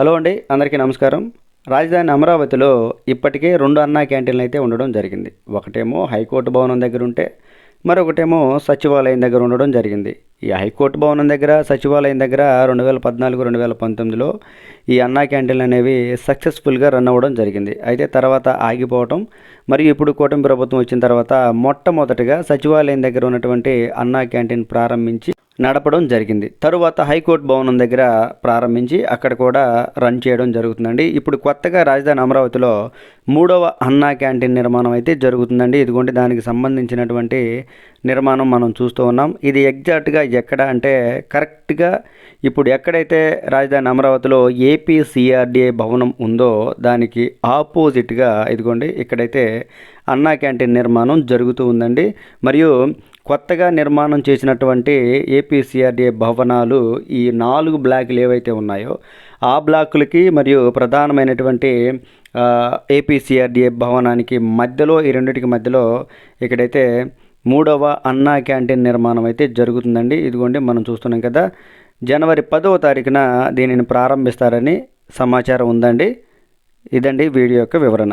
Hello అండి అందరికీ నమస్కారం. రాజధాని అమరావతిలో ఇప్పటికే రెండు అన్నా క్యాంటీన్లు అయితే ఉండడం జరిగింది. ఒకటేమో హైకోర్టు భవనం దగ్గర ఉంటే మరొకటేమో సచివాలయం దగ్గర ఉండడం జరిగింది. ఈ హైకోర్టు భవనం దగ్గర సచివాలయం దగ్గర రెండు వేల పద్నాలుగు రెండు వేల పంతొమ్మిదిలో ఈ అన్నా క్యాంటీన్లు అనేవి సక్సెస్ఫుల్గా రన్ అవ్వడం జరిగింది. అయితే తర్వాత ఆగిపోవటం మరియు ఇప్పుడు కూటమి ప్రభుత్వం వచ్చిన తర్వాత మొట్టమొదటిగా సచివాలయం దగ్గర ఉన్నటువంటి అన్నా క్యాంటీన్ ప్రారంభించి నడపడం జరిగింది. తరువాత హైకోర్టు భవనం దగ్గర ప్రారంభించి అక్కడ కూడా రన్ చేయడం జరుగుతుందండి. ఇప్పుడు కొత్తగా రాజధాని అమరావతిలో మూడవ అన్నా క్యాంటీన్ నిర్మాణం అయితే జరుగుతుందండి. ఇదిగోండి దానికి సంబంధించినటువంటి నిర్మాణం మనం చూస్తూ ఉన్నాం. ఇది ఎగ్జాక్ట్గా ఎక్కడ అంటే కరెక్ట్గా ఇప్పుడు ఎక్కడైతే రాజధాని అమరావతిలో ఏపీసీఆర్డీఏ భవనం ఉందో దానికి ఆపోజిట్గా ఇదిగోండి ఇక్కడైతే అన్నా క్యాంటీన్ నిర్మాణం జరుగుతూ ఉందండి. మరియు కొత్తగా నిర్మాణం చేసినటువంటి ఏపీసీఆర్డీఏ భవనాలు ఈ నాలుగు బ్లాకులు ఏవైతే ఉన్నాయో ఆ బ్లాకులకి మరియు ప్రధానమైనటువంటి ఏపీసీఆర్డీఏ భవనానికి మధ్యలో ఈ రెండింటికి మధ్యలో ఇక్కడైతే మూడవ అన్నా క్యాంటీన్ నిర్మాణం అయితే జరుగుతుందండి. ఇదిగోండి మనం చూస్తున్నాం కదా జనవరి పదవ తారీఖున దీనిని ప్రారంభిస్తారని సమాచారం ఉందండి. ఇదండి వీడియో యొక్క వివరణ.